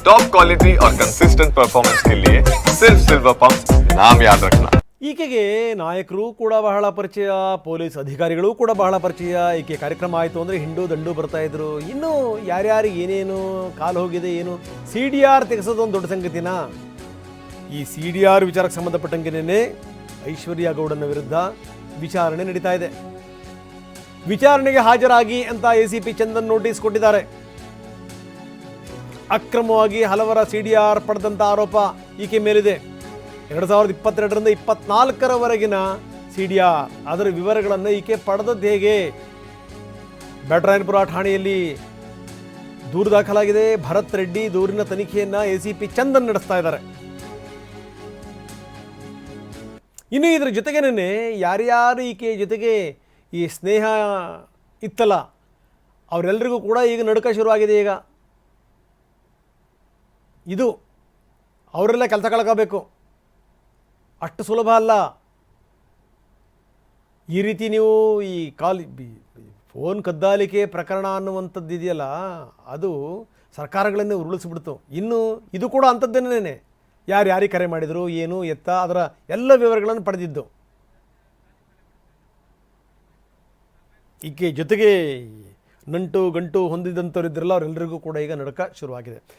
Top quality और consistent performance के लिए सिर्फ सिल्वर पंप नाम याद रखना ಈಕೆಗೆ ನಾಯಕರು ಕೂಡ ಬಹಳ ಪರಿಚಯ ಪೊಲೀಸ್ ಅಧಿಕಾರಿಗಳು ಕೂಡ ಬಹಳ ಪರಿಚಯ ಈಕೆ ಕಾರ್ಯಕ್ರಮ ಆಯಿತು ಅಂದರೆ ಹಿಂಡು ದಂಡು ಬರ್ತಾ ಇದ್ರು ಇನ್ನು ಯಾರ್ಯಾರು ಏನೇನು ಕಾಲು ಹೋಗಿದೆ ಏನು ಸಿ ಡಿ ಆರ್ ತೆಗೆಸೋದು ಒಂದು ದೊಡ್ಡ ಸಂಗತಿನ ಈ ಸಿ ಡಿ ಆರ್ ವಿಚಾರಕ್ಕೆ ಸಂಬಂಧಪಟ್ಟಂಗೆನೇ ಐಶ್ವರ್ಯ ಗೌಡನ ವಿರುದ್ಧ ವಿಚಾರಣೆ ನಡೀತಾ ಇದೆ ವಿಚಾರಣೆಗೆ ಹಾಜರಾಗಿ ಅಂತ A C P Chandan notice ಕೊಟ್ಟಿದ್ದಾರೆ ಅಕ್ರಮವಾಗಿ ಹಲವರ ಸಿ ಡಿ ಆರ್ ಪಡೆದಂಥ ಆರೋಪ ಈಕೆ ಮೇಲಿದೆ. ಎರಡು ಸಾವಿರದ ಇಪ್ಪತ್ತೆರಡರಿಂದ ಇಪ್ಪತ್ನಾಲ್ಕರವರೆಗಿನ ಸಿ ಡಿ ಆರ್ ಅದರ ವಿವರಗಳನ್ನು ಈಕೆ ಪಡೆದದ್ದು ಹೇಗೆ? ಬ್ಯಾಟ್ರಾಯನ್ಪುರ ಠಾಣೆಯಲ್ಲಿ ದೂರು ದಾಖಲಾಗಿದೆ. ಭರತ್ ರೆಡ್ಡಿ ದೂರಿನ ತನಿಖೆಯನ್ನ ಎ ಸಿ ಪಿ ಚಂದನ್ ನಡೆಸ್ತಾ ಇದ್ದಾರೆ. ಇನ್ನು ಇದರ ಜೊತೆಗೇನೆ ಯಾರ್ಯಾರು ಈಕೆ ಜೊತೆಗೆ ಈ ಸ್ನೇಹ ಇತ್ತಲ್ಲ ಅವರೆಲ್ಲರಿಗೂ ಕೂಡ ಈಗ ನಡುಕ ಶುರುವಾಗಿದೆ ಈಗ. ಇದು ಅವರೆಲ್ಲ ಕೆಲಸ ಕಳ್ಕೋಬೇಕು. ಅಷ್ಟು ಸುಲಭ ಅಲ್ಲ. ಈ ರೀತಿ ನೀವು ಈ ಕಾಲ್ ಫೋನ್ ಕದ್ದಾಲಿಕೆ ಪ್ರಕರಣ ಅನ್ನುವಂಥದ್ದು ಇದೆಯಲ್ಲ, ಅದು ಸರ್ಕಾರಗಳನ್ನೇ ಉರುಳಿಸ್ಬಿಡ್ತು. ಇನ್ನು ಇದು ಕೂಡ ಅಂಥದ್ದೇನೇ ಯಾರು ಯಾರಿಗೆ ಕರೆ ಮಾಡಿದರು, ಏನು, ಎತ್ತ, ಅದರ ಎಲ್ಲ ವಿವರಗಳನ್ನು ಪಡೆದಿದ್ದು. ಈಕೆ ಜೊತೆಗೆ ನಂಟು ಗಂಟು ಹೊಂದಿದಂಥವ್ರು ಇದ್ರಲ್ಲ ಅವರೆಲ್ಲರಿಗೂ ಕೂಡ ಈಗ ನಡಕ ಶುರುವಾಗಿದೆ.